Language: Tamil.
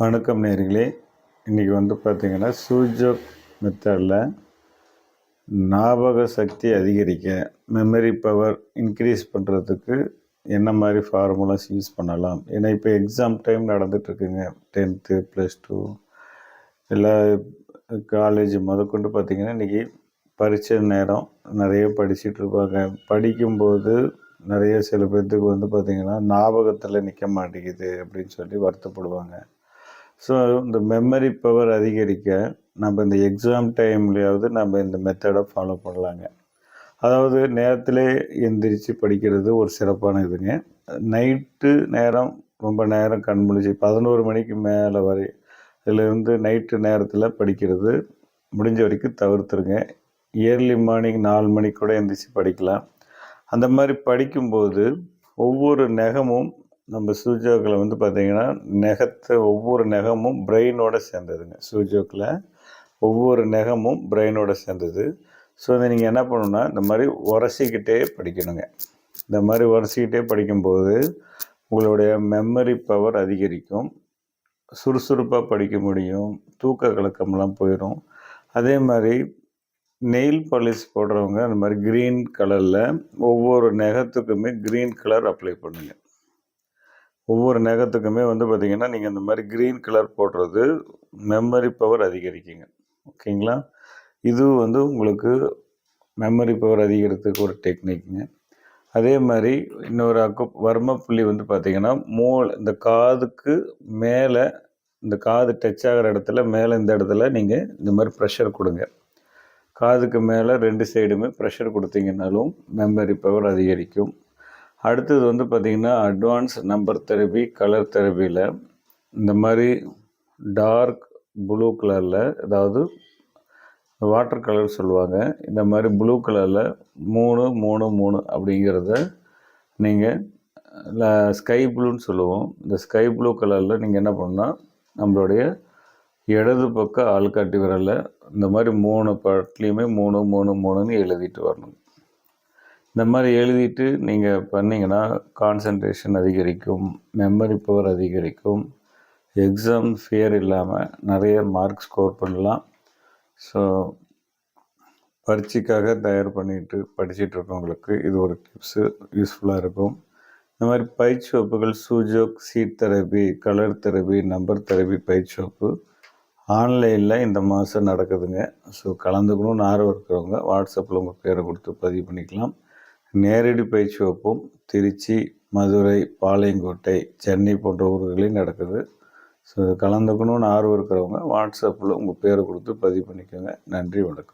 வணக்கம் நேர்களே. இன்றைக்கி வந்து பார்த்திங்கன்னா சூஜோக் மெத்தடில் ஞாபக சக்தி அதிகரிக்க மெமரி பவர் இன்க்ரீஸ் பண்ணுறதுக்கு என்ன மாதிரி ஃபார்முலாஸ் யூஸ் பண்ணலாம். ஏன்னா இப்போ எக்ஸாம் டைம் நடந்துகிட்ருக்குங்க டென்த்து ப்ளஸ் டூ எல்லா காலேஜ் முதற்கொண்டு பார்த்திங்கன்னா இன்றைக்கி பரீட்சை நேரம் நிறைய படிச்சுட்டு இருப்பாங்க. படிக்கும்போது நிறைய சில பேர்த்துக்கு வந்து பார்த்திங்கன்னா ஞாபகத்தில் நிற்க மாட்டேங்குது அப்படின்னு சொல்லி வருத்தப்படுவாங்க. ஸோ இந்த மெமரி பவர் அதிகரிக்க நம்ம இந்த எக்ஸாம் டைம்லேயாவது நம்ம இந்த மெத்தடை ஃபாலோ பண்ணலாங்க. அதாவது நேரத்திலே எந்திரிச்சு படிக்கிறது ஒரு சிறப்பான இதுங்க. நைட்டு நேரம் ரொம்ப நேரம் கண் முழிச்சு பதினோரு மணிக்கு மேலே வரை இதிலேருந்து நைட்டு நேரத்தில் படிக்கிறது முடிஞ்ச வரைக்கும் தவிர்த்துருங்க. இயர்லி மார்னிங் நாலு மணிக்கு கூட எந்திரிச்சு படிக்கலாம். அந்த மாதிரி படிக்கும்போது ஒவ்வொரு நகமும் நம்ம சூஜோக்கில் வந்து பார்த்திங்கன்னா நெகத்தை ஒவ்வொரு நகமும் பிரெயினோடு சேர்ந்ததுங்க. சூஜோக்கில் ஒவ்வொரு நகமும் பிரெயினோடு சேர்ந்தது. ஸோ அதை நீங்கள் என்ன பண்ணணுன்னா இந்த மாதிரி உரசிக்கிட்டே படிக்கணுங்க. இந்த மாதிரி உரசிக்கிட்டே படிக்கும்போது உங்களுடைய மெமரி பவர் அதிகரிக்கும். சுறுசுறுப்பாக படிக்க முடியும். தூக்க கலக்கம்லாம் போயிடும். அதே மாதிரி நெயில் பாலிஷ் போடுறவங்க அந்த மாதிரி க்ரீன் கலரில் ஒவ்வொரு நெகத்துக்குமே க்ரீன் கலர் அப்ளை பண்ணுங்கள் ஒவ்வொரு நகத்துக்குமே வந்து பார்த்திங்கன்னா நீங்கள் இந்த மாதிரி க்ரீன் கலர் போடுறது மெமரி பவர் அதிகரிக்குங்க. ஓகேங்களா? இது வந்து உங்களுக்கு மெமரி பவர் அதிகரிக்கிறதுக்கு ஒரு டெக்னிக்குங்க அதே மாதிரி இன்னொரு அக்கு வர்ம புள்ளி வந்து பார்த்திங்கன்னா மூள் இந்த காதுக்கு மேலே இந்த காது டச் ஆகிற இடத்துல மேலே இந்த இடத்துல நீங்கள் இந்த மாதிரி ப்ரெஷர் கொடுங்க. காதுக்கு மேலே ரெண்டு சைடுமே ப்ரெஷர் கொடுத்தீங்கன்னாலும் மெமரி பவர் அதிகரிக்கும். அடுத்தது வந்து பார்த்திங்கன்னா அட்வான்ஸ் நம்பர் தெரபி கலர் தெரபியில் இந்த மாதிரி டார்க் ப்ளூ கலரில் அதாவது வாட்டர் கலர் சொல்லுவாங்க. இந்த மாதிரி ப்ளூ கலரில் மூணு மூணு மூணு அப்படிங்கிறத நீங்கள் ஸ்கை ப்ளூன்னு சொல்லுவோம். இந்த ஸ்கை ப்ளூ கலரில் நீங்கள் என்ன பண்ணால் நம்மளுடைய இடது பக்கம் ஆள்காட்டி விரலில் இந்த மாதிரி மூணு பட்லேயுமே மூணு மூணு மூணுன்னு எழுதிட்டு வரணும். இந்த மாதிரி எழுதிட்டு நீங்கள் பண்ணிங்கன்னா கான்சன்ட்ரேஷன் அதிகரிக்கும் மெமரி பவர் அதிகரிக்கும் எக்ஸாம் ஃபியர் இல்லாமல் நிறைய மார்க் ஸ்கோர் பண்ணலாம். ஸோ பரீட்சைக்காக தயார் பண்ணிட்டு படிச்சுட்டு இருக்கவங்களுக்கு இது ஒரு டிப்ஸு யூஸ்ஃபுல்லாக இருக்கும். இந்த மாதிரி பயிற்சி வகுப்புகள் sujok seed therapy colour therapy number therapy பயிற்சி வகுப்பு ஆன்லைனில் இந்த மாதம் நடக்குதுங்க. ஸோ கலந்துக்கணும்னு ஆர்வம் இருக்கிறவங்க வாட்ஸ்அப்பில் உங்கள் பேரை கொடுத்து பதிவு பண்ணிக்கலாம். நேரடி பயிற்சி வகுப்பும் திருச்சி மதுரை பாளையங்கோட்டை சென்னை போன்ற ஊர்களில் நடக்குது. ஸோ கலந்துக்கணும்னு ஆர்வம் இருக்கிறவங்க வாட்ஸ்அப்பில் உங்கள் பேரை கொடுத்து பதிவு பண்ணிக்கோங்க. நன்றி வணக்கம்.